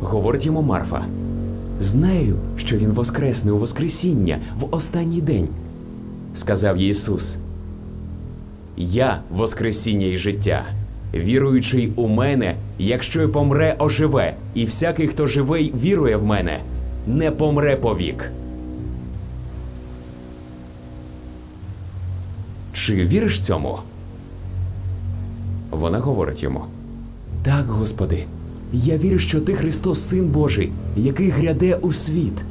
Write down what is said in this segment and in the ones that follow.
говорить йому Марфа. Знаю, що він воскресне у Воскресіння в останній день. Сказав Ісус. Я Воскресіння і життя. Віруючий у мене, якщо й помре, оживе, і всякий, хто живе й вірує в мене, не помре повік. Чи віриш цьому? Вона говорить йому: Так, Господи, я вірю, що ти Христос, Син Божий, який гряде у світ.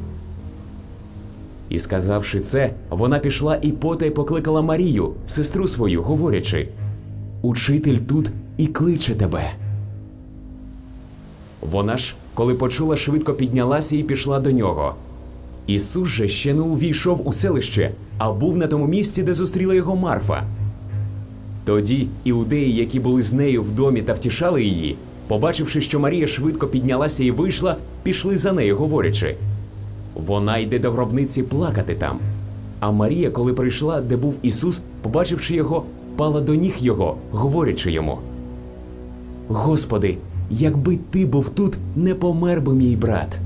І сказавши це, вона пішла і потай покликала Марію, сестру свою, говорячи: Учитель тут і кличе тебе. Вона ж, коли почула, швидко піднялася і пішла до нього. Ісус же ще не увійшов у селище, а був на тому місці, де зустріла його Марфа. Тоді іудеї, які були з нею в домі та втішали її, побачивши, що Марія швидко піднялася і вийшла, пішли за нею, говорячи: Вона йде до гробниці плакати там. А Марія, коли прийшла, де був Ісус, побачивши його, пала до ніг його, говорячи йому: Господи, якби ти був тут, не помер би мій брат.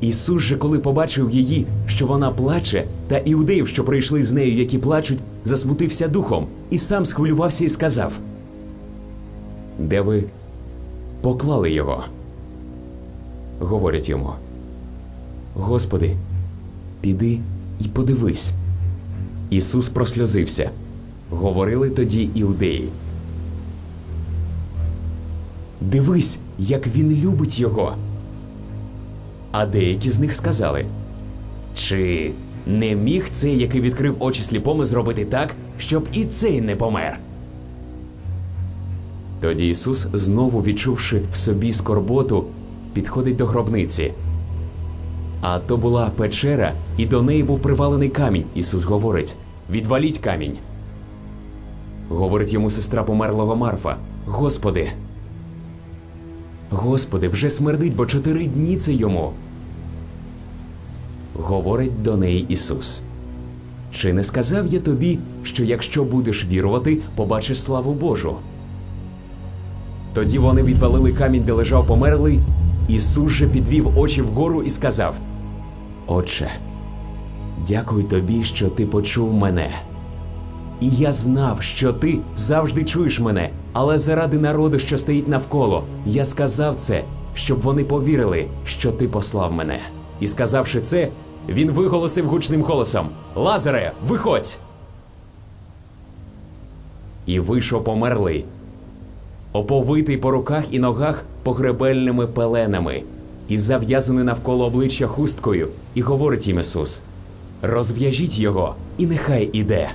Ісус же, коли побачив її, що вона плаче, та іудеїв, що прийшли з нею, які плачуть, засмутився духом, і сам схвилювався і сказав: Де ви поклали його? Говорять йому: Господи, піди і подивись. Ісус просльозився. Говорили тоді іудеї. Дивись, як він любить його. А деякі з них сказали: Чи не міг цей, який відкрив очі сліпому, зробити так, щоб і цей не помер? Тоді Ісус, знову відчувши в собі скорботу, підходить до гробниці. А то була печера, і до неї був привалений камінь. Ісус говорить: Відваліть камінь. Говорить йому сестра померлого Марфа: Господи, Господи, вже смердить, бо чотири дні це йому. Говорить до неї Ісус. Чи не сказав я тобі, що якщо будеш вірувати, побачиш славу Божу? Тоді вони відвалили камінь, де лежав померлий. Ісус же підвів очі вгору і сказав: Отче, дякую тобі, що ти почув мене. І я знав, що ти завжди чуєш мене, але заради народу, що стоїть навколо, я сказав це, щоб вони повірили, що ти послав мене. І сказавши це, він виголосив гучним голосом: Лазаре, виходь! І вийшов померлий, оповитий по руках і ногах погребельними пеленами, і зав'язаний навколо обличчя хусткою, і говорить їм Ісус: Розв'яжіть його, і нехай іде.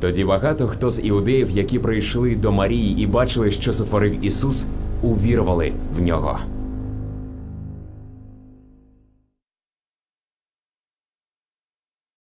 Тоді багато хто з іудеїв, які прийшли до Марії і бачили, що сотворив Ісус, увірували в нього.